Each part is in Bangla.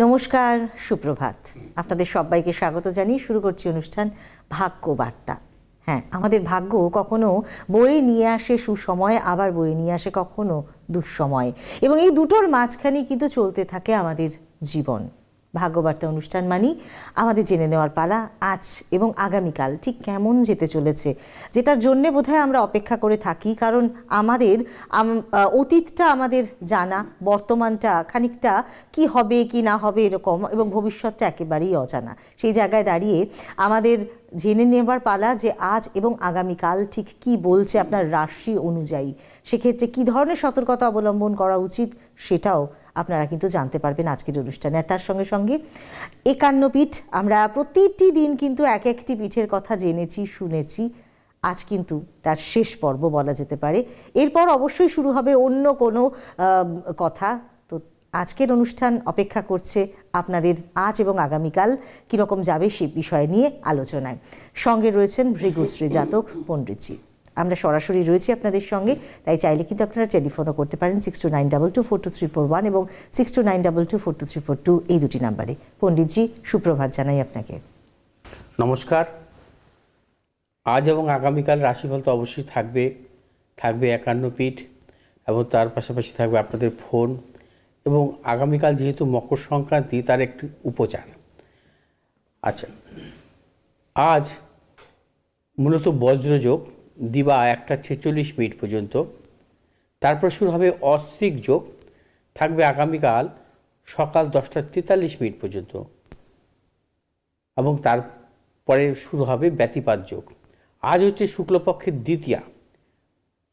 নমস্কার, সুপ্রভাত। আপনাদের সবাইকে স্বাগত জানিয়ে শুরু করছি অনুষ্ঠান ভাগ্য বার্তা। হ্যাঁ আমাদের ভাগ্য কখনো বই নিয়ে আসে সুসময়, আবার বই নিয়ে আসে কখনো দুঃসময়। এবং এই দুটোর মাঝখানে কিন্তু চলতে থাকে আমাদের জীবন। ভাগ্যবার্তা অনুষ্ঠান মানি। আমাদের জেনে নেওয়ার পালা আজ এবং আগামীকাল ঠিক কেমন যেতে চলেছে, যেটার জন্যে বোধহয় আমরা অপেক্ষা করে থাকি। কারণ আমাদের অতীতটা আমাদের জানা, বর্তমানটা খানিকটা কি হবে, কি না হবে এরকম এবং ভবিষ্যৎটা একেবারেই অজানা। সেই জায়গায় দাঁড়িয়ে আমাদের জেনে নেবার পালা যে আজ এবং আগামীকাল ঠিক কি বলছে আপনার রাশি অনুযায়ী, সেক্ষেত্রে কি ধরনের সতর্কতা অবলম্বন করা উচিত সেটাও আপনারা কিন্তু জানতে পারবেন আজকের অনুষ্ঠানে। তার সঙ্গে সঙ্গে একান্ন পিঠ, আমরা প্রতিটি দিন কিন্তু এক একটি পিঠের কথা জেনেছি, শুনেছি। আজ কিন্তু তার শেষ পর্ব বলা যেতে পারে। এরপর অবশ্যই শুরু হবে অন্য কোনো কথা। তো আজকের অনুষ্ঠান অপেক্ষা করছে আপনাদের আজ এবং আগামীকাল কীরকম যাবে সে বিষয় নিয়ে আলোচনায়। সঙ্গে রয়েছেন ভৃগুশ্রী জাতক পণ্ডিতজি। আমরা সরাসরি রয়েছি আপনাদের সঙ্গে। তাই চাইলে কিন্তু আপনারা টেলিফোনও করতে পারেন six two nine double two four two three four one এবং six two nine double two four two three four two এই দুটি নাম্বারে। পণ্ডিতজি, সুপ্রভাত জানাই আপনাকে। নমস্কার। আজ এবং আগামীকাল রাশিফল তো অবশ্যই থাকবে থাকবে একান্ন পিঠ এবং তার পাশাপাশি থাকবে আপনাদের ফোন এবং আগামীকাল যেহেতু মকর সংক্রান্তি, তার একটি উপচার। আচ্ছা আজ মূলত বজ্রযোগ দিবা একটা ছেচল্লিশ মিনিট পর্যন্ত। তারপর শুরু হবে অস্ত্রিক যোগ। থাকবে আগামীকাল সকাল দশটা তেতাল্লিশ মিনিট পর্যন্ত। এবং তারপরে শুরু হবে ব্যতিপাত যোগ। আজ হচ্ছে শুক্লপক্ষের দ্বিতীয়া।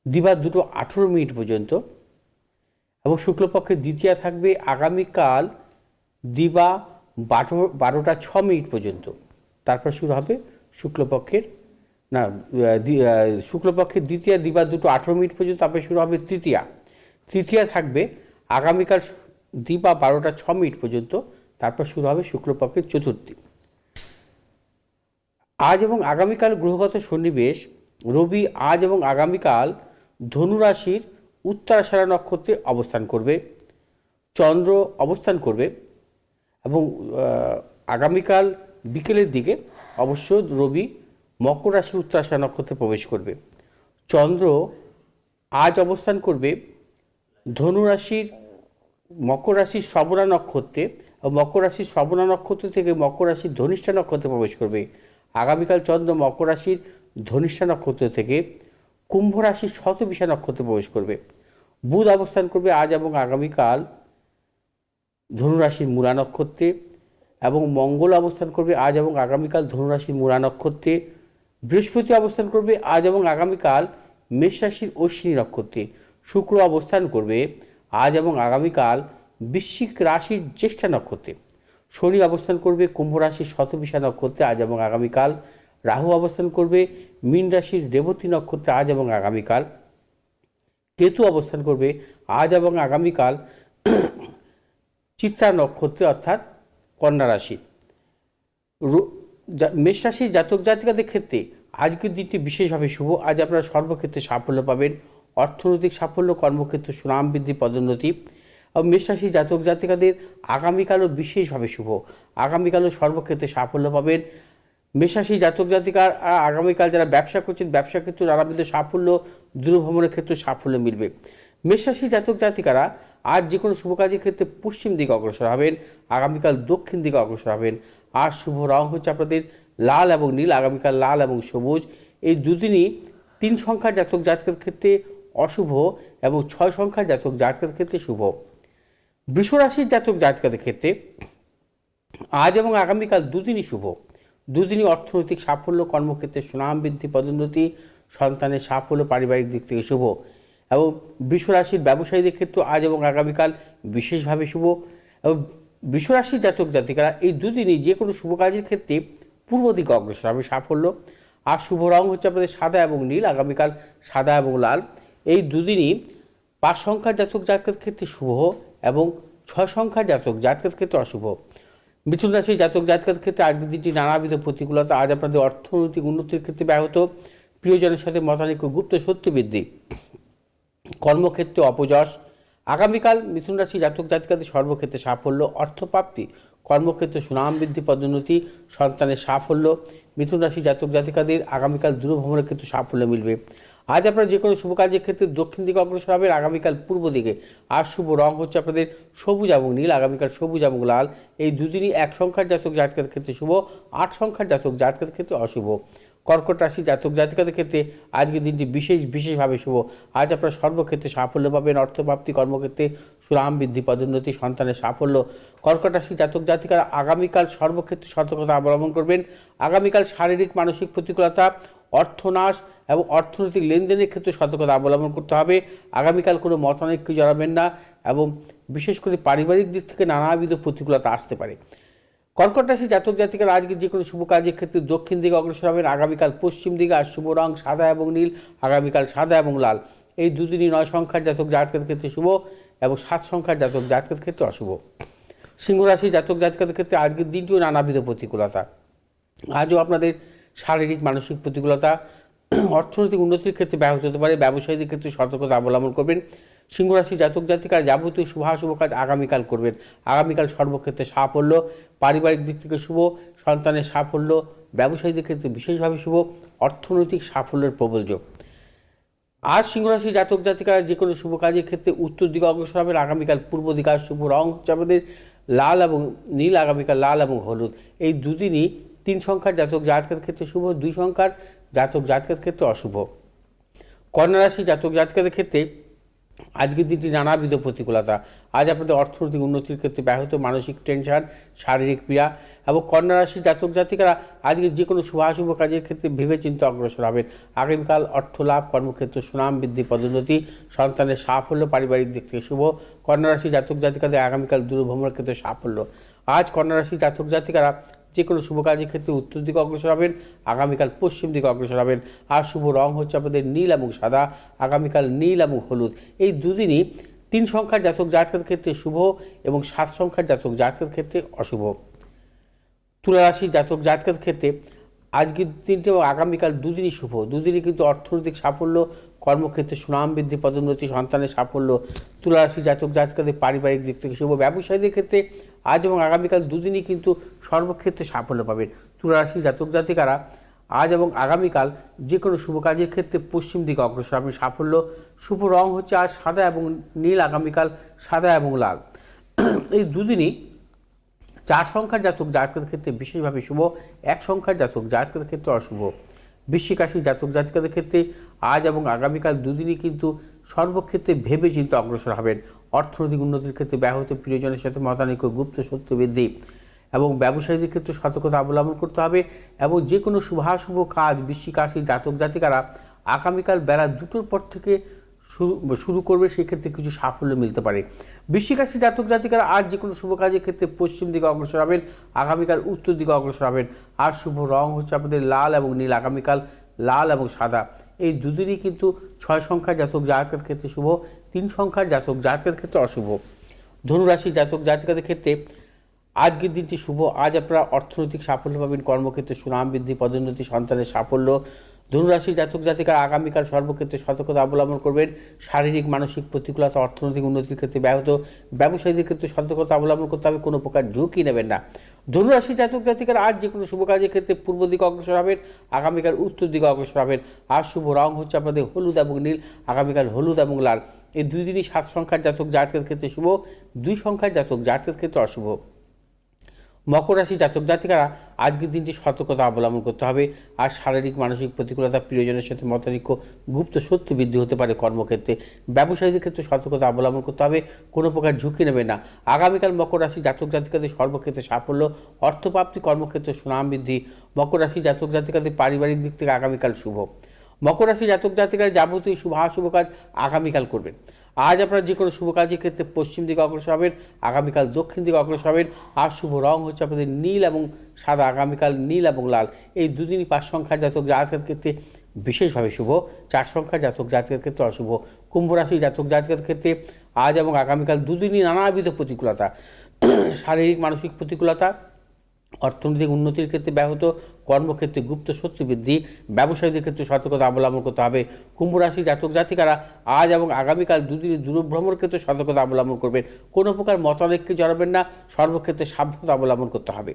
দিবা দুটো আঠেরো মিনিট পর্যন্ত। এবং শুক্লপক্ষের দ্বিতীয়া থাকবে আগামীকাল দিবা বারো, বারোটা ছ মিনিট পর্যন্ত। তারপর শুরু হবে শুক্লপক্ষের না শুক্লপক্ষের দ্বিতীয়া দিবা দুটো আঠেরো মিনিট পর্যন্ত তারপরে শুরু হবে তৃতীয়া। তৃতীয়া থাকবে আগামীকাল দিবা বারোটা ছ মিনিট পর্যন্ত, তারপর শুরু হবে শুক্লপক্ষের চতুর্থী। আজ এবং আগামীকাল গ্রহগত সন্নিবেশ, রবি আজ এবং আগামীকাল ধনুরাশির উত্তরাষাঢ়া নক্ষত্রে অবস্থান করবে, চন্দ্র অবস্থান করবে এবং আগামীকাল বিকেলের দিকে অবশ্য রবি মকর রাশির উত্তরাষাঢ়া নক্ষত্রে প্রবেশ করবে। চন্দ্র আজ অবস্থান করবে ধনুরাশির মকর রাশির শ্রবণা নক্ষত্রে মকর রাশির শ্রবণা নক্ষত্র থেকে মকর রাশির ধনিষ্ঠা নক্ষত্রে প্রবেশ করবে। আগামীকাল চন্দ্র মকর রাশির ধনিষ্ঠা নক্ষত্র থেকে কুম্ভ রাশির শতবিশা নক্ষত্রে প্রবেশ করবে। বুধ অবস্থান করবে আজ এবং আগামীকাল ধনুরাশির মূলা নক্ষত্রে এবং মঙ্গল অবস্থান করবে আজ এবং আগামীকাল ধনুরাশির মূলা নক্ষত্রে বৃহস্পতি অবস্থান করবে আজ এবং আগামীকাল মেষ রাশির অশ্বিনী নক্ষত্রে। শুক্র অবস্থান করবে আজ এবং আগামীকাল বৃশ্চিক রাশির জ্যেষ্ঠা নক্ষত্রে। শনি অবস্থান করবে কুম্ভ রাশির শতবিশা নক্ষত্রে আজ এবং আগামীকাল। রাহু অবস্থান করবে মীন রাশির রেবতী নক্ষত্রে আজ এবং আগামীকাল। কেতু অবস্থান করবে আজ এবং আগামীকাল। চিত্রা নক্ষত্রে অর্থাৎ কন্যা রাশি। মেষ রাশির জাতক জাতিকাদের ক্ষেত্রে আজকের দিনটি বিশেষভাবে শুভ। আজ আপনারা সর্বক্ষেত্রে সাফল্য পাবেন। অর্থনৈতিক সাফল্য, কর্মক্ষেত্রে সুনাম বৃদ্ধি, পদোন্নতি। এবং মেষ জাতক জাতিকাদের আগামীকালও বিশেষভাবে শুভ। আগামীকালও সর্বক্ষেত্রে সাফল্য পাবেন। মেষাশি জাতক জাতিকার আগামীকাল যারা ব্যবসা করছেন, ব্যবসা ক্ষেত্রে নানাবিধ সাফল্য, দূরভ্রমণের ক্ষেত্রে সাফল্য মিলবে। মেষরাশি জাতক জাতিকারা আজ যে কোনো শুভ কাজের ক্ষেত্রে পশ্চিম দিকে অগ্রসর হবেন। আগামীকাল দক্ষিণ দিকে অগ্রসর হবেন। আর শুভ রং হচ্ছে আপনাদের লাল এবং নীল, আগামীকাল লাল এবং সবুজ। এই দুদিনই তিন সংখ্যার জাতক জাতকের ক্ষেত্রে অশুভ এবং ছয় সংখ্যার জাতক জাতকের ক্ষেত্রে শুভ। বৃষরাশির জাতক জাতকাদের ক্ষেত্রে আজ এবং আগামীকাল দুদিনই শুভ। দুদিনই অর্থনৈতিক সাফল্য, কর্মক্ষেত্রে সুনাম বৃদ্ধি, পদোন্নতি, সন্তানের সাফল্য, পারিবারিক দিক থেকে শুভ এবং বৃষরাশির ব্যবসায়ীদের ক্ষেত্রে আজ এবং আগামীকাল বিশেষভাবে শুভ। এবং বৃষরাশির জাতক জাতিকারা এই দুদিনই যে কোনো শুভ কাজের ক্ষেত্রে পূর্ব দিকে অগ্রসর। হবে সাফল্য আর শুভ রং হচ্ছে আপনাদের সাদা এবং নীল, আগামীকাল সাদা এবং লাল। এই দুদিনই পাঁচ সংখ্যার জাতক জাতকের ক্ষেত্রে শুভ এবং ছয় সংখ্যার জাতক জাতকের ক্ষেত্রে অশুভ। মিথুন রাশির জাতক জাতকের ক্ষেত্রে আজকের দিনটি নানাবিধ প্রতিকূলতা, আজ আপনাদের অর্থনৈতিক উন্নতির ক্ষেত্রে ব্যাহত। প্রিয়জনের সাথে মতানৈক্য, গুপ্ত সত্য বৃদ্ধি। কর্মক্ষেত্রে অপযশ। আগামীকাল মিথুন রাশি জাতক জাতিকাদের সর্বক্ষেত্রে সাফল্য, অর্থপ্রাপ্তি কর্মক্ষেত্রে সুনাম বৃদ্ধি পদোন্নতি, সন্তানের সাফল্য, মিথুন রাশি জাতক জাতিকাদের আগামীকাল দূরভ্রমণের ক্ষেত্রে সাফল্য মিলবে। আজ আপনারা যে কোনো শুভ কাজের ক্ষেত্রে দক্ষিণ দিকে অগ্রসর হবেন, আগামীকাল পূর্ব দিকে। আর শুভ রং হচ্ছে আপনাদের সবুজ এবং নীল, আগামীকাল সবুজ এবং লাল। এই দুদিনই এক সংখ্যার জাতক জাতকের ক্ষেত্রে শুভ, আট সংখ্যার জাতক জাতকের ক্ষেত্রে অশুভ। কর্কট রাশি জাতক জাতিকাদের ক্ষেত্রে আজকের দিনটি বিশেষ, বিশেষভাবে শুভ। আজ আপনার সর্বক্ষেত্রে সাফল্য পাবেন, অর্থপ্রাপ্তি, কর্মক্ষেত্রে সুরাম বৃদ্ধি পদোন্নতি, সন্তানের সাফল্য, কর্কট জাতক জাতিকারা আগামীকাল সর্বক্ষেত্রে সতর্কতা অবলম্বন করবেন। আগামীকাল শারীরিক, মানসিক প্রতিকূলতা, অর্থনাশ এবং অর্থনৈতিক লেনদেনের ক্ষেত্রে সতর্কতা অবলম্বন করতে হবে। আগামীকাল কোনো মতানৈক্য জড়াবেন না এবং বিশেষ করে পারিবারিক দিক থেকে নানাবিধ প্রতিকূলতা আসতে পারে। কর্কট রাশি জাতক জাতিকার আজকে যে কোনো শুভ কাজের ক্ষেত্রে দক্ষিণ দিকে অগ্রসর হবেন। আগামীকাল পশ্চিম দিকে আর শুভ রং সাদা এবং নীল, আগামীকাল সাদা এবং লাল। এই দুদিনই নয় সংখ্যার জাতক জাতকের ক্ষেত্রে শুভ। এবং সাত সংখ্যার জাতক জাতকের ক্ষেত্রে অশুভ। সিংহ রাশি জাতক জাতকের ক্ষেত্রে আজকের দিনটিও নানাবিধ প্রতিকূলতা। আজও আপনাদের শারীরিক, মানসিক প্রতিকূলতা, অর্থনৈতিক উন্নতির ক্ষেত্রে ব্যাহত হতে পারে। ব্যবসায়ীদের ক্ষেত্রে সতর্কতা অবলম্বন করবেন। সিংহরাশি জাতক জাতিকার যাবতীয় শুভাশুভ কাজ আগামীকাল করবেন। আগামীকাল সর্বক্ষেত্রে সাফল্য, পারিবারিক দিক থেকে শুভ, সন্তানের সাফল্য, ব্যবসায়ীদের ক্ষেত্রে বিশেষভাবে শুভ, অর্থনৈতিক সাফল্যের প্রবল যোগ। আজ সিংহরাশি জাতক জাতিকারা যে কোনো শুভ কাজের ক্ষেত্রে উত্তর দিকে অগ্রসর হবেন আগামীকাল পূর্ব দিকে শুভ রং হচ্ছে আমাদের লাল এবং নীল, আগামীকাল লাল এবং হলুদ। এই দুদিনই তিন সংখ্যার জাতক জাতকের ক্ষেত্রে শুভ, দুই সংখ্যার জাতক জাতকের ক্ষেত্রে অশুভ। কন্যা রাশি জাতক জাতকের ক্ষেত্রে আজকের দিনটি নানাবিধ প্রতিকূলতা। আজ আপনাদের অর্থনৈতিক উন্নতির ক্ষেত্রে ব্যাহত মানসিক টেনশন, শারীরিক পীড়া এবং কন্যা রাশি জাতক জাতিকারা আজকে যে কোনো শুভাশুভ কাজের ক্ষেত্রে ভেবেচিন্তে অগ্রসর হবেন। আগামীকাল অর্থ লাভ কর্মক্ষেত্রে সুনাম বৃদ্ধি, পদোন্নতি, সন্তানের সাফল্য, পারিবারিক দিক থেকে শুভ। কন্যা রাশি জাতক জাতিকাদের আগামীকাল দূরভ্রমণের ক্ষেত্রে সাফল্য। আজ কন্যা রাশি জাতক জাতিকারা যে কোনো শুভ কাজের ক্ষেত্রে উত্তর দিকে অগ্রসর হবেন, আগামীকাল পশ্চিম দিকে অগ্রসর হবেন। আর শুভ রং হচ্ছে আপনাদের নীল এবং সাদা, আগামীকাল নীল এবং হলুদ। এই দুদিনই তিন সংখ্যার জাতক জাতকের ক্ষেত্রে শুভ এবং সাত সংখ্যার জাতক জাতকের ক্ষেত্রে অশুভ। তুলা রাশি জাতক জাতকের ক্ষেত্রে আজকের দিনটি এবং আগামীকাল দুদিনই শুভ। দুদিনই কিন্তু অর্থনৈতিক সাফল্য কর্মক্ষেত্রে সুনাম বৃদ্ধি, পদোন্নতি, সন্তানের সাফল্য তুলা রাশি জাতক জাতকাদের পারিবারিক দিক থেকে শুভ। ব্যবসায়ীদের ক্ষেত্রে আজ এবং আগামীকাল দুদিনই কিন্তু সর্বক্ষেত্রে সাফল্য পাবেন। তুলারাশি জাতক জাতিকারা আজ এবং আগামীকাল যে কোনো শুভ কাজের ক্ষেত্রে পশ্চিম দিকে অগ্রসর হবেন সাফল্য, শুভ রং হচ্ছে আজ সাদা এবং নীল, আগামীকাল সাদা এবং লাল। এই দুদিনই চার সংখ্যার জাতক জাতকের ক্ষেত্রে বিশেষভাবে শুভ, এক সংখ্যার জাতক জাতকের ক্ষেত্রে অশুভ। বৃশ্চিক জাতক জাতিকাদের ক্ষেত্রে আজ এবং আগামীকাল দুদিনই কিন্তু সর্বক্ষেত্রে ভেবে চিন্তে অগ্রসর হবেন। অর্থনৈতিক উন্নতির ক্ষেত্রে ব্যাহত প্রিয়জনের সাথে মতানৈক্য, গুপ্ত সত্য বৃদ্ধি এবং ব্যবসায়ীদের ক্ষেত্রে সতর্কতা অবলম্বন করতে হবে এবং যে কোনো শুভাশুভ কাজ বৃশ্চিক জাতক জাতিকারা আগামীকাল বেলা দুটোর পর থেকে শুরু শুরু করবে সেক্ষেত্রে কিছু সাফল্য মিলতে পারে। বৃশ্চিক রাশি জাতক জাতিকারা আজ যে কোনো শুভ কাজের ক্ষেত্রে পশ্চিম দিকে অগ্রসর হবেন, আগামীকাল উত্তর দিকে অগ্রসর হবেন। আর শুভ রং হচ্ছে আপনাদের লাল এবং নীল, আগামীকাল লাল এবং সাদা। এই দুদিনই কিন্তু ছয় সংখ্যার জাতক জাতকের ক্ষেত্রে শুভ, তিন সংখ্যার জাতক জাতকের ক্ষেত্রে অশুভ। ধনুরাশি জাতক জাতিকাদের ক্ষেত্রে আজকের দিনটি শুভ। আজ আপনারা অর্থনৈতিক সাফল্য পাবেন, কর্মক্ষেত্রে সুনাম বৃদ্ধি, পদোন্নতি, সন্তানের সাফল্য ধনুরাশি জাতক জাতিকার আগামীকাল সর্বক্ষেত্রে সতর্কতা অবলম্বন করবেন। শারীরিক, মানসিক প্রতিকূলতা, অর্থনৈতিক উন্নতির ক্ষেত্রে ব্যাহত। ব্যবসায়ীদের ক্ষেত্রে সতর্কতা অবলম্বন করতে হবে, কোনো প্রকার ঝুঁকি নেবেন না। ধনুরাশি জাতক জাতিকার আজ যে কোনো শুভ কাজের ক্ষেত্রে পূর্ব দিকে অগ্রসর হবেন, আগামীকাল উত্তর দিকে অগ্রসর হবেন। আর শুভ রং হচ্ছে আপনাদের হলুদ এবং নীল, আগামীকাল হলুদ এবং লাল। এই দুই দিনই সাত সংখ্যার জাতক জাতকের ক্ষেত্রে শুভ, দুই সংখ্যার জাতক জাতকের ক্ষেত্রে অশুভ। মকর রাশি জাতক জাতিকারা আজকের দিনটি সতর্কতা অবলম্বন করতে হবে। আর শারীরিক, মানসিক প্রতিকূলতা প্রিয়জনের সাথে মতানিক্য গুপ্ত সত্য বৃদ্ধি হতে পারে কর্মক্ষেত্রে। ব্যবসায়ীদের ক্ষেত্রে সতর্কতা অবলম্বন করতে হবে, কোনো প্রকার ঝুঁকি নেবে না। আগামীকাল মকর রাশি জাতক জাতিকাদের সর্বক্ষেত্রে সাফল্য, অর্থপ্রাপ্তি, কর্মক্ষেত্রে সুনাম বৃদ্ধি। মকর রাশি জাতক জাতিকাদের পারিবারিক দিক থেকে আগামীকাল শুভ। মকর রাশি জাতক জাতিকারা যাবতীয় শুভ শুভ কাজ আগামীকাল করবেন। আজ আপনারা যে কোনো শুভ কাজের ক্ষেত্রে পশ্চিম দিকে অগ্রসর হবেন, আগামীকাল দক্ষিণ দিকে অগ্রসর হবেন, আর শুভ রং হচ্ছে আপনাদের নীল এবং সাদা, আগামীকাল নীল এবং লাল। এই দুদিনই পাঁচ সংখ্যার জাতক জাতকের ক্ষেত্রে বিশেষভাবে শুভ, চার সংখ্যার জাতক জাতকের ক্ষেত্রে অশুভ। কুম্ভ রাশি জাতক জাতকের ক্ষেত্রে আজ এবং আগামীকাল দুদিনই নানাবিধ প্রতিকূলতা। শারীরিক, মানসিক প্রতিকূলতা অর্থনৈতিক উন্নতির ক্ষেত্রে ব্যাহত, কর্মক্ষেত্রে গুপ্ত শত্রু বৃদ্ধি, ব্যবসায়ীদের ক্ষেত্রে সতর্কতা অবলম্বন করতে হবে। কুম্ভ রাশি জাতক জাতিকারা আজ এবং আগামীকাল দুদিনে দূরভ্রমণের ক্ষেত্রে সতর্কতা অবলম্বন করবেন। কোনো প্রকার মতানৈক্যে জড়াবেন না, সর্বক্ষেত্রে সাবধানতা অবলম্বন করতে হবে।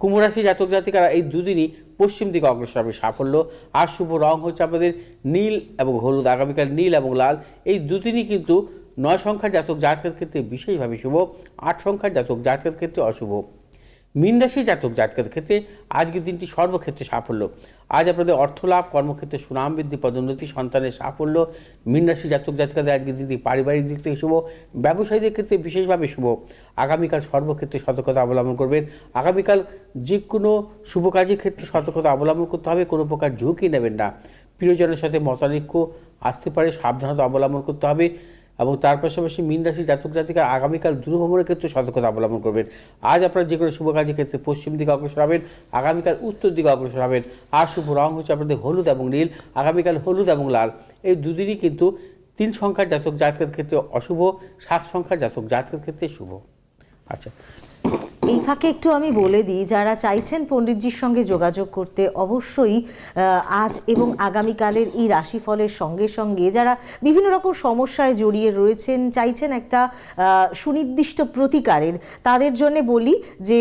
কুম্ভ রাশি জাতক জাতিকারা এই দুদিনই পশ্চিম দিকে অগ্রসর হবে। সাফল্য, আর শুভ রং হচ্ছে আমাদের নীল এবং হলুদ। আগামীকাল নীল এবং লাল, এই দুদিনই কিন্তু নয় সংখ্যার জাতক জাতকের ক্ষেত্রে বিশেষভাবে শুভ, আট সংখ্যার জাতক জাতকের ক্ষেত্রে অশুভ। মীন রাশি জাতক জাতকের ক্ষেত্রে আজকের দিনটি সর্বক্ষেত্রে সাফল্য। আজ আপনাদের অর্থ লাভ, কর্মক্ষেত্রে সুনাম বৃদ্ধি, পদোন্নতি, সন্তানের সাফল্য, মীন রাশি জাতক জাতকাদের আজকের দিনটি পারিবারিক দিক থেকে শুভ, ব্যবসায়ীদের ক্ষেত্রে বিশেষভাবে শুভ। আগামীকাল সর্বক্ষেত্রে সতর্কতা অবলম্বন করবেন। আগামীকাল যে কোনো শুভ কাজের ক্ষেত্রে সতর্কতা অবলম্বন করতে হবে, কোনো প্রকার ঝুঁকি নেবেন না। প্রিয়জনের সাথে মতানৈক্য আসতে পারে, সাবধানতা অবলম্বন করতে হবে। এবং তার পাশাপাশি মীন রাশি জাতক জাতিকা আগামীকাল দূরভ্রমণের ক্ষেত্রে সতর্কতা অবলম্বন করবেন। আজ আপনার যে কোনো শুভ কাজের ক্ষেত্রে পশ্চিম দিকে অগ্রসর হবেন, আগামীকাল উত্তর দিকে অগ্রসর হবেন। আর শুভ রং হচ্ছে আপনাদের হলুদ এবং নীল, আগামীকাল হলুদ এবং লাল। এই দুদিনই কিন্তু তিন সংখ্যার জাতক জাতকের ক্ষেত্রে অশুভ, সাত সংখ্যার জাতক জাতকের ক্ষেত্রে শুভ। আচ্ছা এই ফাঁকে একটু আমি বলে দিই, যারা চাইছেন পণ্ডিতজির সঙ্গে যোগাযোগ করতে, অবশ্যই আজ এবং আগামীকালের এই রাশিফলের সঙ্গে সঙ্গে যারা বিভিন্ন রকম সমস্যায় জড়িয়ে রয়েছেন, চাইছেন একটা সুনির্দিষ্ট প্রতিকারের, তাদের জন্য বলি যে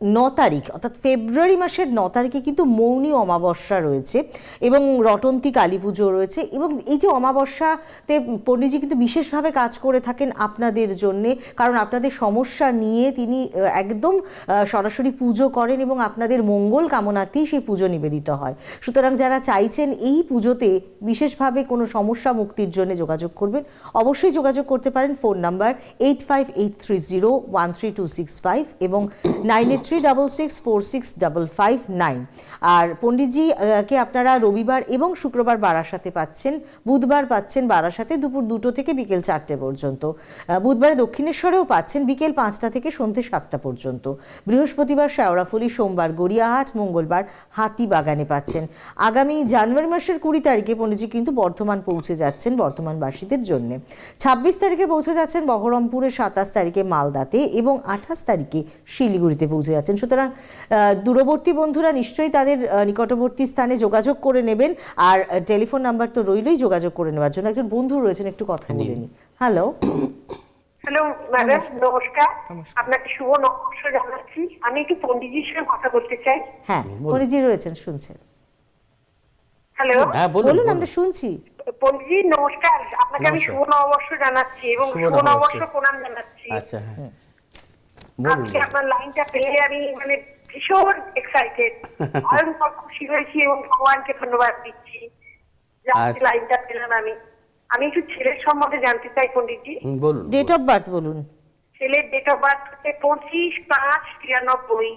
ন তারিখ, অর্থাৎ ফেব্রুয়ারি মাসের ন তারিখে কিন্তু মৌনী অমাবস্যা রয়েছে এবং রটন্তী কালী পুজো রয়েছে এবং এই যে অমাবস্যাতে পণ্ডিতজি কিন্তু বিশেষভাবে কাজ করে থাকেন আপনাদের জন্যে, কারণ আপনাদের সমস্যা নিয়ে তিনি একদম সরাসরি পুজো করেন এবং আপনাদের মঙ্গল কামনার্থেই সেই পুজো নিবেদিত হয়। সুতরাং যারা চাইছেন এই পুজোতে বিশেষভাবে কোনো সমস্যা মুক্তির জন্য যোগাযোগ করবেন, অবশ্যই যোগাযোগ করতে পারেন। Phone number eight five eight three zero one three two six five এবং nine eight three double six four six double five nine আর পণ্ডিতজি কে আপনারা রবিবার এবং শুক্রবার বারাসাতে পাচ্ছেন, বুধবার পাচ্ছেন বারাসাতে দুপুর দুটো থেকে বিকেল চারটে পর্যন্ত। বুধবারে দক্ষিণেশ্বরেও পাচ্ছেন বিকেল পাঁচটা থেকে সন্ধ্যে সাতটা পর্যন্ত। বৃহস্পতিবার শেওড়াফুলি সোমবার গড়িয়াহাট, মঙ্গলবার হাতিবাগানে পাচ্ছেন। আগামী জানুয়ারি মাসের কুড়ি তারিখে পণ্ডিতজি কিন্তু বর্ধমান পৌঁছে যাচ্ছেন বর্ধমানবাসীদের জন্য। ছাব্বিশ তারিখে পৌঁছে যাচ্ছেন বহরমপুরে সাতাশ তারিখে মালদাতে এবং আঠাশ তারিখে শিলিগুড়িতে পৌঁছে যাচ্ছেন। সুতরাং দূরবর্তী বন্ধুরা নিশ্চয়ই তাদের আহ, নিকটবর্তী স্থানে যোগাযোগ করে নেবেন। আর টেলিফোন নাম্বার তো রইলই যোগাযোগ করে নেওয়ার জন্য। একজন বন্ধু রয়েছেন একটু কথা বলে নি হ্যালো। হ্যালো ম্যাডাম নমস্কার। আপনাকে শুভ নববর্ষ জানাচ্ছি। আমি একটু পন্ডিতজির সঙ্গে কথা বলতে চাই। হ্যাঁ পরিজি রয়েছেন শুনছেন। হ্যালো। হ্যাঁ বলুন। আমরা শুনছি। পন্ডিতজি নমস্কার। আপনাকে আমি নমস্কার। শুভ নববর্ষ জানাচ্ছি এবং শুভ নববর্ষ। নববর্ষ প্রণাম জানাচ্ছি। আচ্ছা হ্যাঁ। আজকে আপনার লাইনটা পেয়ে আমি মানে ভীষণ এক্সাইটেড ভয়ঙ্কর খুশি হয়েছি এবং ভগবানকে ধন্যবাদ দিচ্ছি। আচ্ছা। লাইনটা পেলাম আমি। আমি একটু ছেলের সম্বন্ধে জানতে চাই পন্ডিতজি বলুন ডেট অফ বার্থ বলুন। ছেলের ডেট অফ বার্থ হচ্ছে পঁচিশ পাঁচ তিরানব্বই।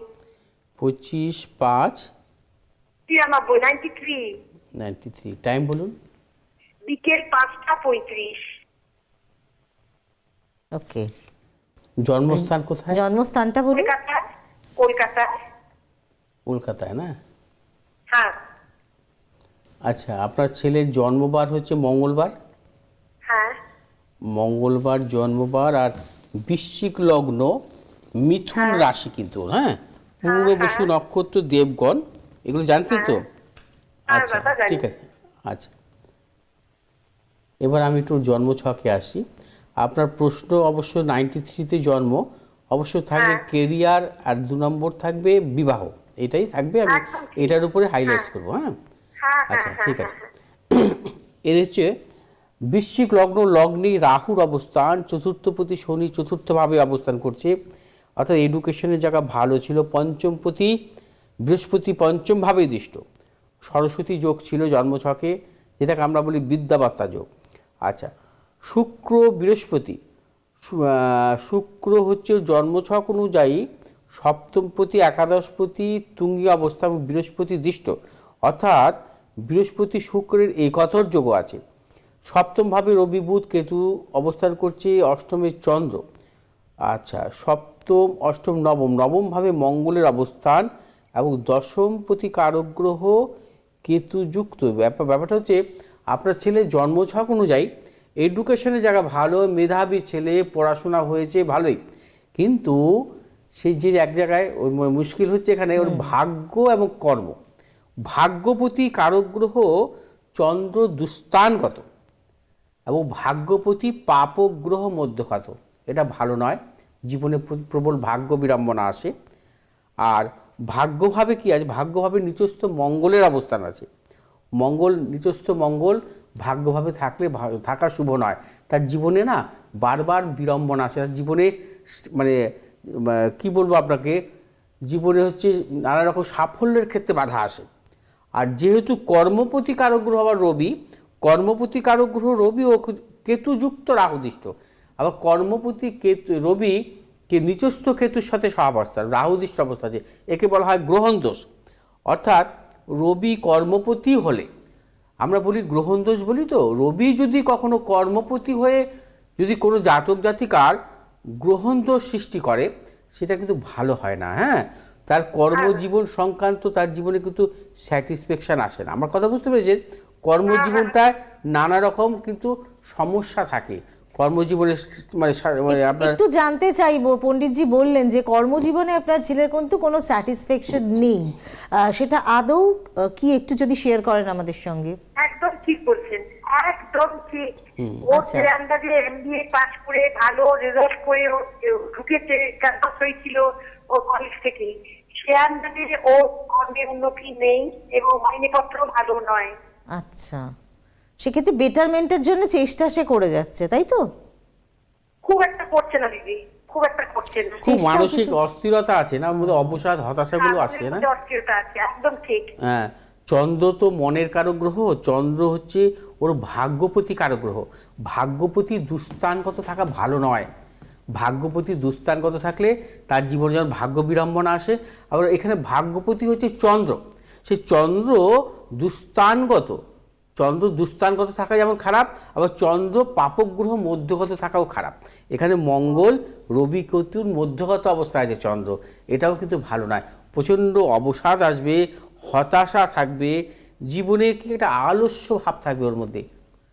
পঁচিশ পাঁচ তিরানব্বই ninety three ninety three time বলুন। বিকেল পাঁচটা পঁয়ত্রিশ। ওকে জন্মস্থান কোথায়? জন্মস্থানটা বলুন। কলকাতা কলকাতা কলকাতায় না? হ্যাঁ। আচ্ছা আপনার ছেলের জন্মবার হচ্ছে মঙ্গলবার? হ্যাঁ। মঙ্গলবার জন্মবার আর বৃশ্চিক লগ্ন মিথুন রাশি কিন্তু হ্যাঁ? পূর্ণবসু নক্ষত্র দেবগণ এগুলো জানতেন তো? হ্যাঁ, আচ্ছা ঠিক আছে। আচ্ছা। এবার আমি একটু জন্ম ছকে আসি। আপনার প্রশ্ন অবশ্য নাইনটি থ্রিতে জন্ম। অবশ্য থাকবে হ্যাঁ। কেরিয়ার আর দু নম্বর থাকবে বিবাহ। এটাই থাকবে আমি এটার উপরে হাইলাইটস করব হ্যাঁ? হ্যাঁ আচ্ছা হ্যাঁ ঠিক হ্যাঁ, আছে। এর হচ্ছে বৃশ্চিক লগ্ন লগ্নে রাহুর অবস্থান চতুর্থপতি শনি চতুর্থভাবে অবস্থান করছে। অর্থাৎ এডুকেশনের জায়গা ভালো ছিল। পঞ্চমপতি বৃহস্পতি পঞ্চমভাবে দৃষ্ট। সরস্বতী যোগ ছিল জন্মছকে যেটাকে আমরা বলি বিদ্যাবার্তা যোগ। আচ্ছা শুক্র বৃহস্পতি শুক্র হচ্ছে জন্মছক অনুযায়ী সপ্তমপতি একাদশপতি তুঙ্গি অবস্থা এবং বৃহস্পতি দৃষ্ট। অর্থাৎ বৃহস্পতি শুক্রের একতর যোগ আছে। সপ্তমভাবে রবি, বুধ, কেতু অবস্থান করছে অষ্টমের চন্দ্র। আচ্ছা সপ্তম, অষ্টম, নবম। নবমভাবে মঙ্গলের অবস্থান এবং দশম প্রতি কারগ্রহ কেতুযুক্ত। ব্যাপার, ব্যাপারটা হচ্ছে আপনার ছেলের জন্মছক অনুযায়ী এডুকেশনের জায়গা ভালো মেধাবী ছেলে পড়াশোনা হয়েছে ভালোই। কিন্তু সেই যে এক জায়গায় ওর মুশকিল হচ্ছে এখানে ওর ভাগ্য এবং কর্ম। ভাগ্যপতি কারগ্রহ চন্দ্র দুস্থানগত এবং ভাগ্যপতি পাপগ্রহ মধ্যখাত। এটা ভালো নয়। জীবনে প্রবল ভাগ্য বিড়ম্বনা আসে। আর ভাগ্যভাবে কি আছে? ভাগ্যভাবে নিচস্থ মঙ্গলের অবস্থান আছে। মঙ্গল, নিচস্থ মঙ্গল ভাগ্যভাবে থাকলে থাকা শুভ নয়। তার জীবনে না বারবার বিড়ম্বনা আসে। তার জীবনে মানে কি বলব আপনাকে? জীবনে হচ্ছে নানা রকম সাফল্যের ক্ষেত্রে বাধা আসে। আর যেহেতু কর্মপতি কারগ্রহ আবার রবি কর্মপতি কারগ্রহ রবি ও কেতুযুক্ত রাহুদৃষ্ট। আবার কর্মপতি কেতু, রবি কে নিচস্থ কেতুর সাথে সহাবস্থান রাহুদৃষ্ট অবস্থা আছে। একে বলা হয় গ্রহণ দোষ। অর্থাৎ রবি কর্মপতি হলে, আমরা বলি গ্রহণ দোষ বলি তো, রবি যদি কখনো কর্মপতি হয়ে যদি কোনো জাতক জাতিকার গ্রহণ দোষ সৃষ্টি করে, সেটা কিন্তু ভালো হয় না হ্যাঁ? তার কর্মজীবন সংক্রান্ত তার জীবনে কিন্তু স্যাটিসফ্যাকশন আসে না। আমার কথা বুঝতে পেরেছেন কর্মজীবনটায় নানা রকম কিন্তু সমস্যা থাকে। কর্মজীবনে মানে মানে আপনার একটু জানতে চাইব পণ্ডিতজি বললেন যে কর্মজীবনে আপনার ছেলের কিন্তু কোনো স্যাটিসফ্যাকশন নেই। আহ, সেটা আদৌ কি একটু যদি শেয়ার করেন আমাদের সঙ্গে? একদম ঠিক বলছেন একদম ঠিক। ও আচ্ছা। যে আন্দাজে এমবিএ পাস করে ভালো রেজাল্ট করে ঢুকেছে ক্যাম্পাস হয়েছিল ও কলেজ থেকে। সে আন্দাজে ও কর্মের উন্নতি নেই এবং মাইনেপত্র ভালো নয়। আচ্ছা। সেক্ষেত্রে বেটারমেন্টের জন্য চেষ্টা সে করে যাচ্ছে তাই তো? খুব একটা করছে না দিদি খুব একটা করছে না। খুব মানসিক অস্থিরতা আছে না? ওর মধ্যে অবসাদ হতাশাগুলো আসে না? অস্থিরতা আছে একদম ঠিক। হ্যাঁ চন্দ্র তো মনের কারক গ্রহ চন্দ্র হচ্ছে ওর ভাগ্যপতি কারক গ্রহ। ভাগ্যপতি দুস্থানগত থাকা ভালো নয়। ভাগ্যপতি দুস্থানগত থাকলে তার জীবনে যেমন ভাগ্য বিড়ম্বনা আসে আবার এখানে ভাগ্যপতি হচ্ছে চন্দ্র। সেই চন্দ্র দুস্থানগত চন্দ্র দুস্থানগত থাকা যেমন খারাপ আবার চন্দ্র পাপগ্রহ মধ্যগত থাকাও খারাপ। এখানে মঙ্গল রবি কেতুর মধ্যগত অবস্থায় আছে চন্দ্র। এটাও কিন্তু ভালো নয়। প্রচণ্ড অবসাদ আসবে হতাশা থাকবে জীবনের কি একটা আলস্য ভাব থাকবে ওর মধ্যে।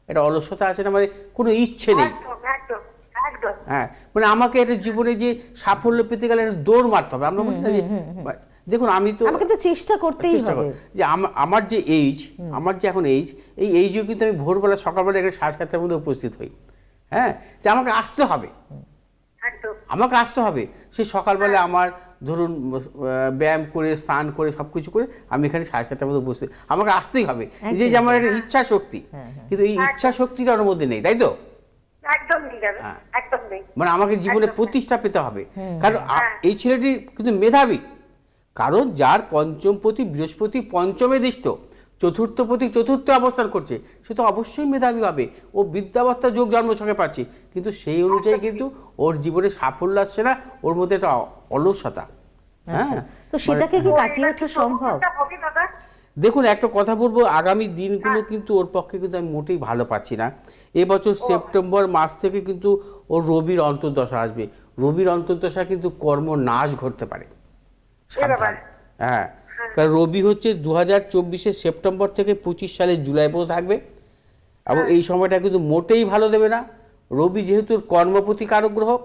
একটা অলস্যতা আছে না মানে কোনো ইচ্ছে নেই। হ্যাঁ মানে আমাকে একটা জীবনে যে সাফল্য পেতে গেলে একটা দৌড় মারতে হবে। আমরা বলি না যে দেখুন আমি তো আমাকে তো চেষ্টা করতেই চেষ্টা হবে। যে আমার যে এইজ আমার যে এখন এইজ এই এইজেও কিন্তু আমি ভোরবেলা সকালবেলা এখানে সাড়ে সাতটার মধ্যে উপস্থিত হই। হ্যাঁ? যে আমাকে আসতে হবে। আমাকে আসতে হবে। সে সকালবেলা আমার ধরুন আহ, ব্যায়াম করে স্নান করে সব কিছু করে আমি এখানে সাড়ে সাতটার মধ্যে উপস্থিত। আমাকে আসতেই হবে। যে যে আমার একটা ইচ্ছা শক্তি কিন্তু এই ইচ্ছা শক্তিটা ওর মধ্যে নেই তাই তো? হ্যাঁ। মানে আমাকে জীবনে প্রতিষ্ঠা পেতে হবে। কারণ এই ছেলেটি কিন্তু মেধাবী। কারণ যার পঞ্চমপতি বৃহস্পতি পঞ্চমে দৃষ্ট চতুর্থ প্রতি চতুর্থ অবস্থান করছে সে তো অবশ্যই মেধাবী হবে ও বিদ্যাবস্থা যোগ জন্মছকে পাচ্ছে কিন্তু সেই অনুযায়ী কিন্তু ওর জীবনে সাফল্য আসছে না ওর মধ্যে একটা অলসতা। হ্যাঁ? তো সেটাকে কি কাটিয়ে ওঠা সম্ভব? দেখুন একটা কথা বলব আগামী দিনগুলো কিন্তু ওর পক্ষে কিন্তু আমি মোটেই ভালো পাচ্ছি না। এবছর সেপ্টেম্বর মাস থেকে কিন্তু ওর রবির অন্তর্দশা আসবে। রবির অন্তর্দশা কিন্তু কর্ম নাশ ঘটতে পারে। সাবধান। হ্যাঁ। কারণ রবি হচ্ছে দু হাজার চব্বিশের সেপ্টেম্বর থেকে পঁচিশ সালের জুলাই পর্যন্ত থাকবে। এবং এই সময়টা কিন্তু মোটেই ভালো দেবে না। রবি যেহেতু কর্মপতি কারক গ্রহ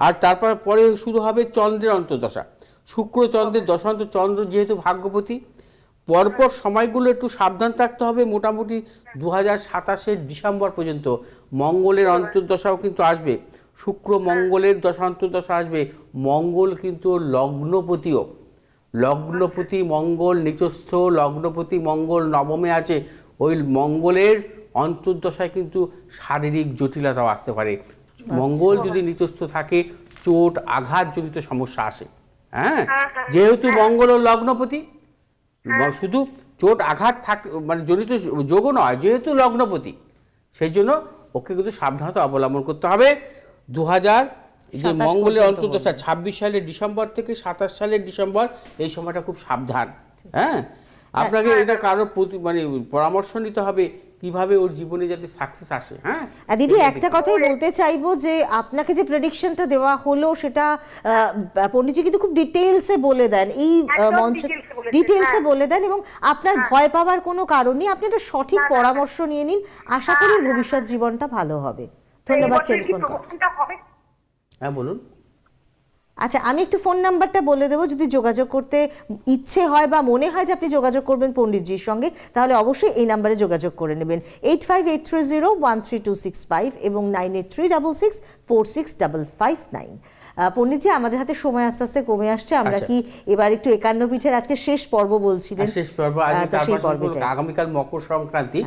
আর তারপর পরে শুরু হবে চন্দ্রের অন্তর্দশা। শুক্র চন্দ্রের দশান্ত চন্দ্র যেহেতু ভাগ্যপতি পরপর সময়গুলো একটু সাবধান থাকতে হবে। মোটামুটি দু হাজার সাতাশের ডিসেম্বর পর্যন্ত মঙ্গলের অন্তর্দশাও কিন্তু আসবে। শুক্র মঙ্গলের দশা অন্তর্দশা আসবে। মঙ্গল কিন্তু লগ্নপতিও। লগ্নপতি মঙ্গল নিচস্থ লগ্নপতি মঙ্গল নবমে আছে। ওই মঙ্গলের অন্তর্দশায় কিন্তু শারীরিক জটিলতাও আসতে পারে। মঙ্গল যদি নিচস্থ থাকে চোট আঘাত জনিত সমস্যা আসে। হ্যাঁ। যেহেতু মঙ্গল ও লগ্নপতি শুধু চোট আঘাত থাক মানে জড়িত যোগও নয় যেহেতু লগ্নপতি সেই জন্য ওকে কিন্তু সাবধানতা অবলম্বন করতে হবে। দু হাজার যে মঙ্গলের অন্তত অন্তর্দশা ছাব্বিশ সালের ডিসেম্বর থেকে সাতাশ সালের ডিসেম্বর এই সময়টা খুব সাবধান। হ্যাঁ? আপনাকে এটা কারোর প্রতি মানে পরামর্শ নিতে হবে কীভাবে ওর জীবনে যাতে সাকসেস আসে হ্যাঁ? দিদি একটা কথাই বলতে চাইব যে আপনাকে যে প্রেডিকশনটা দেওয়া হলো সেটা আহ, পণ্ডিতজি কিন্তু খুব ডিটেলসে বলে দেন। এই মঞ্চ details এ বলে দেন, ডিটেলসে হ্যাঁ। বলে দেন এবং আপনার ভয় পাওয়ার কোনো কারণ নেই। আপনি একটা সঠিক পরামর্শ নিয়ে নিন। আশা করি ভবিষ্যৎ জীবনটা ভালো হবে। ধন্যবাদ টেলিফোন হ্যাঁ বলুন। আচ্ছা আমি একটু ফোন নাম্বারটা বলে দেবো যদি যোগাযোগ করতে ইচ্ছে হয় বা মনে হয় যে আপনি যোগাযোগ করবেন পণ্ডিতজির সঙ্গে তাহলে অবশ্যই এই নাম্বারে যোগাযোগ করে নেবেন। Eight five eight three zero one three two six five এবং nine eight three double six four six double five nine Panditji আমাদের হাতে সময় আস্তে আস্তে কমে আসছে আমরা আচ্ছা। কি এবার একটু একান্ন পিঠের আজকে শেষ পর্ব বলছিলেন? শেষ পর্ব। হ্যাঁ। আগামীকাল মকর সংক্রান্তি।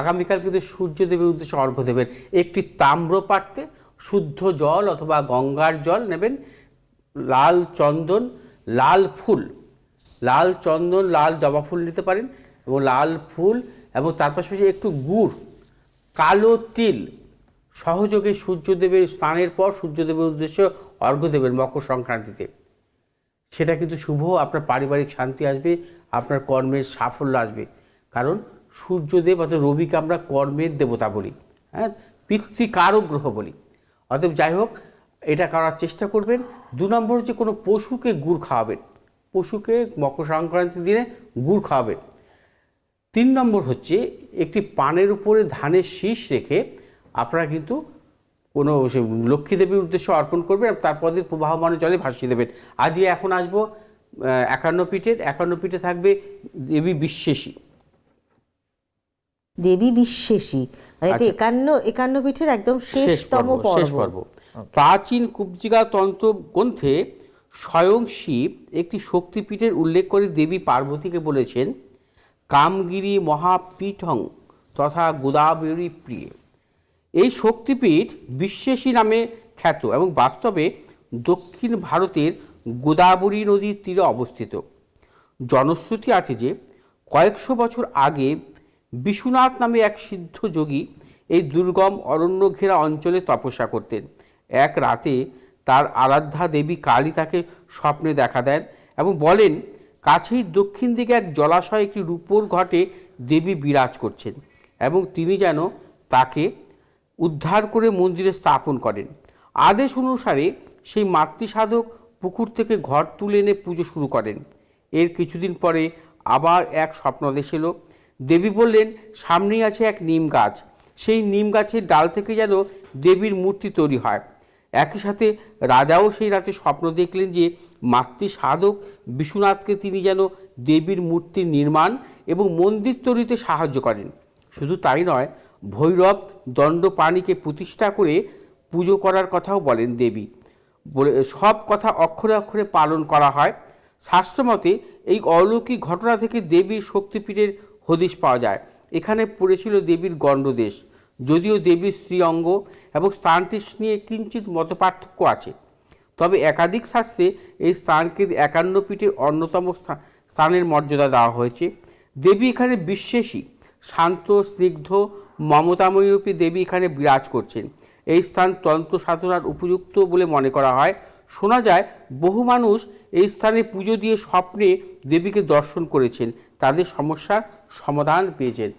আগামীকাল কিন্তু সূর্যদেবের উদ্দেশ্যে অর্ঘ্য দেবেন। একটি তাম্র পাত্রে শুদ্ধ জল অথবা গঙ্গার জল নেবেন। লাল চন্দন, লাল ফুল। লাল চন্দন, লাল জবা ফুল নিতে পারেন এবং লাল ফুল এবং তার পাশাপাশি একটু গুড়। কালো তিল। সহযোগে সূর্যদেবের স্নানের পর সূর্যদেবের উদ্দেশ্যে অর্ঘ্য দেবেন মকর সংক্রান্তিতে। সেটা কিন্তু শুভ, আপনার পারিবারিক শান্তি আসবে, আপনার কর্মের সাফল্য আসবে। কারণ সূর্যদেব অর্থাৎ রবিকে আমরা কর্মের দেবতা বলি হ্যাঁ? পিতৃকারক গ্রহ বলি। অতএব যাই হোক এটা করার চেষ্টা করবেন। দু নম্বর হচ্ছে কোনো পশুকে গুড় খাওয়াবেন। পশুকে মকর সংক্রান্তির দিনে গুড় খাওয়াবেন। তিন নম্বর হচ্ছে একটি পানের উপরে ধানের শীষ রেখে আপনারা কিন্তু কোনো লক্ষ্মী দেবীর উদ্দেশ্যে অর্পণ করবেন আর তারপর দিন প্রবাহমান জলে ভাসিয়ে দেবেন। আজকে এখন আসব একান্ন পিঠের, একান্ন পিঠে থাকবে দেবী বিশ্বাসী দেবী বিশ্বাসী মানে এটা আচ্ছা। একান্ন একান্ন পিঠের একদম শেষ শেষতম পর্ব। শেষ পর্ব। প্রাচীন কুব্জিকা তন্ত্র গ্রন্থে স্বয়ং শিব একটি শক্তিপীঠের উল্লেখ করে দেবী পার্বতীকে বলেছেন কামগিরি মহাপীঠং তথা গোদাবরী প্রিয়ে। এই শক্তিপীঠ বিশ্বেশী নামে খ্যাত এবং বাস্তবে দক্ষিণ ভারতের গোদাবরী নদীর তীরে অবস্থিত। জনশ্রুতি আছে যে কয়েকশো বছর আগে বিশ্বনাথ নামে এক সিদ্ধ যোগী এই দুর্গম অরণ্য ঘেরা অঞ্চলে তপস্যা করতেন। এক রাতে তার আরাধ্যা দেবী কালী তাকে স্বপ্নে দেখা দেন এবং বলেন, কাছেই দক্ষিণ দিকে এক জলাশয় একটি রূপোর ঘটে দেবী বিরাজ করছেন এবং তিনি যেন তাকে উদ্ধার করে মন্দিরে স্থাপন করেন। আদেশ অনুসারে সেই মাতৃসাধক পুকুর থেকে ঘর তুলে এনে পুজো শুরু করেন। এর কিছুদিন পরে আবার এক স্বপ্নাদেশ এলো দেবী বললেন, সামনেই আছে এক নিম গাছ। সেই নিম গাছের ডাল থেকে যেন দেবীর মূর্তি তৈরি হয়। একই সাথে রাজাও সেই রাতে স্বপ্ন দেখলেন যে মাতৃ সাধক বিশ্বনাথকে তিনি যেন দেবীর মূর্তির নির্মাণ এবং মন্দির তৈরিতে সাহায্য করেন। শুধু তাই নয়, ভৈরব দণ্ডপাণিকে প্রতিষ্ঠা করে পুজো করার কথাও বলেন দেবী। বলে, সব কথা অক্ষরে অক্ষরে পালন করা হয়। শাস্ত্রমতে এই অলৌকিক ঘটনা থেকে দেবীর শক্তিপীঠের হদিশ পাওয়া যায়। এখানে পড়েছিল দেবীর গণ্ডদেশ। যদিও দেবীর স্ত্রী অঙ্গ এবং স্থানটি নিয়ে কিঞ্চিত মতপার্থক্য আছে। তবে একাধিক শাস্ত্রে এই স্থানকে একান্ন পীঠের অন্যতম স্থানের মর্যাদা দেওয়া হয়েছে। দেবী এখানে বিশ্বাসী শান্ত, স্নিগ্ধ, মমতাময়ী রূপী দেবী এখানে বিরাজ করছেন। এই স্থান তন্ত্র সাধনার উপযুক্ত বলে মনে করা হয়। শোনা যায়, বহু মানুষ এই স্থানে পুজো দিয়ে স্বপ্নে দেবীকে দর্শন করেছেন। তাদের সমস্যার সমাধান পেয়েছেন।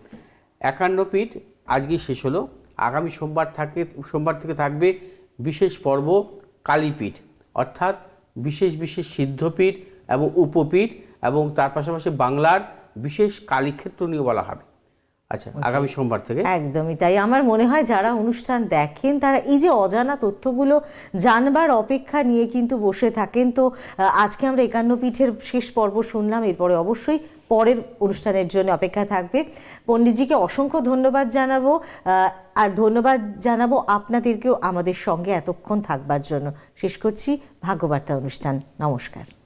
একান্ন পীঠ আজকে শেষ হলো। আগামী সোমবার থাকে, সোমবার থেকে থাকবে বিশেষ পর্ব কালীপীঠ অর্থাৎ বিশেষ বিশেষ সিদ্ধপীঠ এবং উপপীঠ এবং তার পাশাপাশি বাংলার বিশেষ কালীক্ষেত্র নিয়ে বলা হবে। আচ্ছা আগামী সোমবার থেকে? একদমই তাই। আমার মনে হয় যারা অনুষ্ঠান দেখেন তারা এই যে অজানা তথ্যগুলো জানবার অপেক্ষা নিয়ে কিন্তু বসে থাকেন। তো আজকে আমরা একান্ন পীঠের শেষ পর্ব শুনলাম। এরপরে অবশ্যই পরের অনুষ্ঠানের জন্য অপেক্ষা থাকবে। পণ্ডিতজিকে অসংখ্য ধন্যবাদ জানাব আহ, আর ধন্যবাদ জানাব আপনাদেরকেও আমাদের সঙ্গে এতক্ষণ থাকবার জন্য। শেষ করছি ভাগ্যবার্তা অনুষ্ঠান। নমস্কার।